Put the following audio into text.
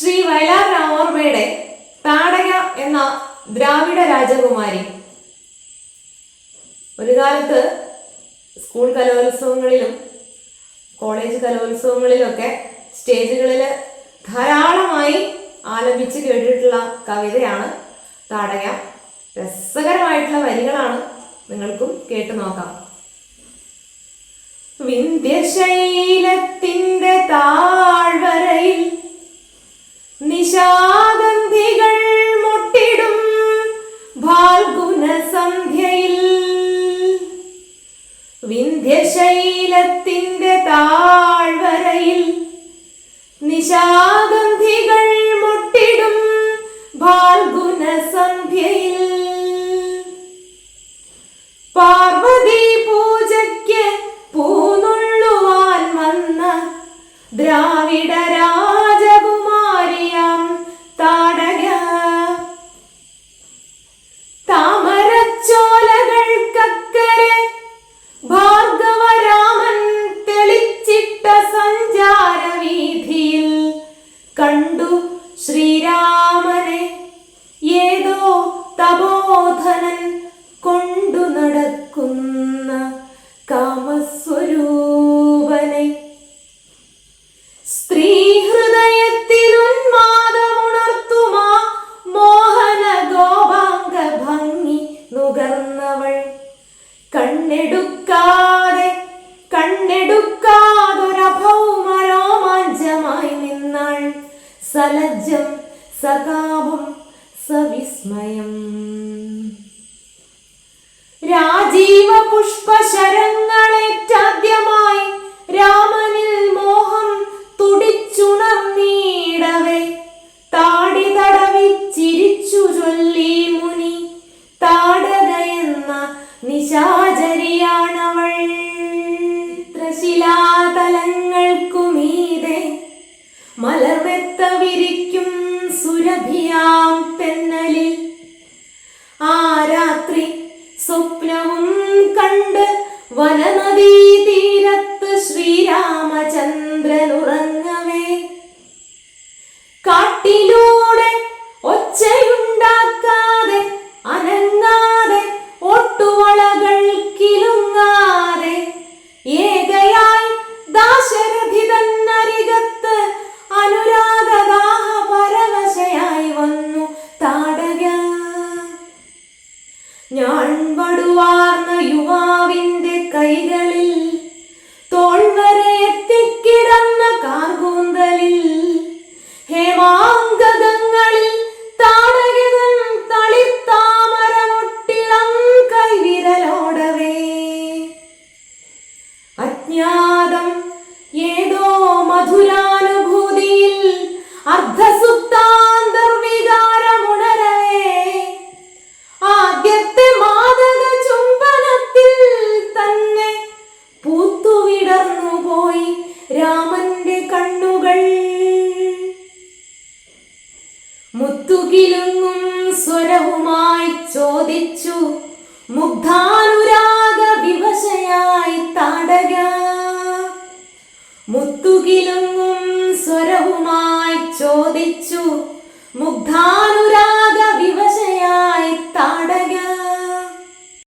ശ്രീ വയലാർ രാമോർമ്മയുടെ താടക എന്ന ദ്രാവിഡ രാജകുമാരി. ഒരു കാലത്ത് സ്കൂൾ കലോത്സവങ്ങളിലും കോളേജ് കലോത്സവങ്ങളിലൊക്കെ സ്റ്റേജുകളിൽ ധാരാളമായി ആലപിച്ച് കേട്ടിട്ടുള്ള കവിതയാണ് താടക. രസകരമായിട്ടുള്ള വരികളാണ് നിങ്ങൾക്കും കേട്ടു നോക്കാം. വിന്ധ്യശൈലത്തിന്റെ താഴ്വരയിൽ വിന്ധ്യശൈലത്തിന്റെ താഴ്വരയിൽ നിശാഗന്ധികൾ മുട്ടിടും ഫാൽഗുന സന്ധ്യയിൽ പാർവതി പൂജയ്ക്ക് പൂനുള്ളുവാൻ വന്ന ദ്രാവിഡ തപോധനൻ കൊണ്ടു നടക്കുന്ന കാമസ്വരൂപനെ. സ്ത്രീ ഹൃദയത്തിൽ ഉന്മാദമുണർത്തുമാ മോഹന ഗോപാംഗ ഭംഗി നുകർന്നവൾ. കണ്ണെടുക്കാതെ കണ്ണെടുക്കാതൊരഭൗമരോമാഞ്ചമായി നിന്നാൾ. സലജ്ജം സകാമം സവിസ്മയം. ചൊല്ലി മുനി താടകയെന്ന നിശാചരിയാണവൾ. ത്രശിലാതലങ്ങൾക്കുമീതെ മലർമെത്ത വിരിക്കും സുരഭിയാം ഞാൻ വടുവാർന്ന യുവാവിന്റെ കൈകളിൽ തോൾ വരെ എത്തിക്കിടന്ന കാർകൂന്തലിൽ ഹേമാങ്കതങ്ങളിൽ താടകൻ തളിത്താമരമൊട്ടിളം കൈവിരലോടവേ. അജ്ഞാതം മുത്തുകിലുങ്ങും സ്വരവുമായി ചോദിച്ചു. മുഗ്ധാനുരാഗ വിവശയായി താടക. മുത്തുകിലുങ്ങും സ്വരവുമായി ചോദിച്ചു.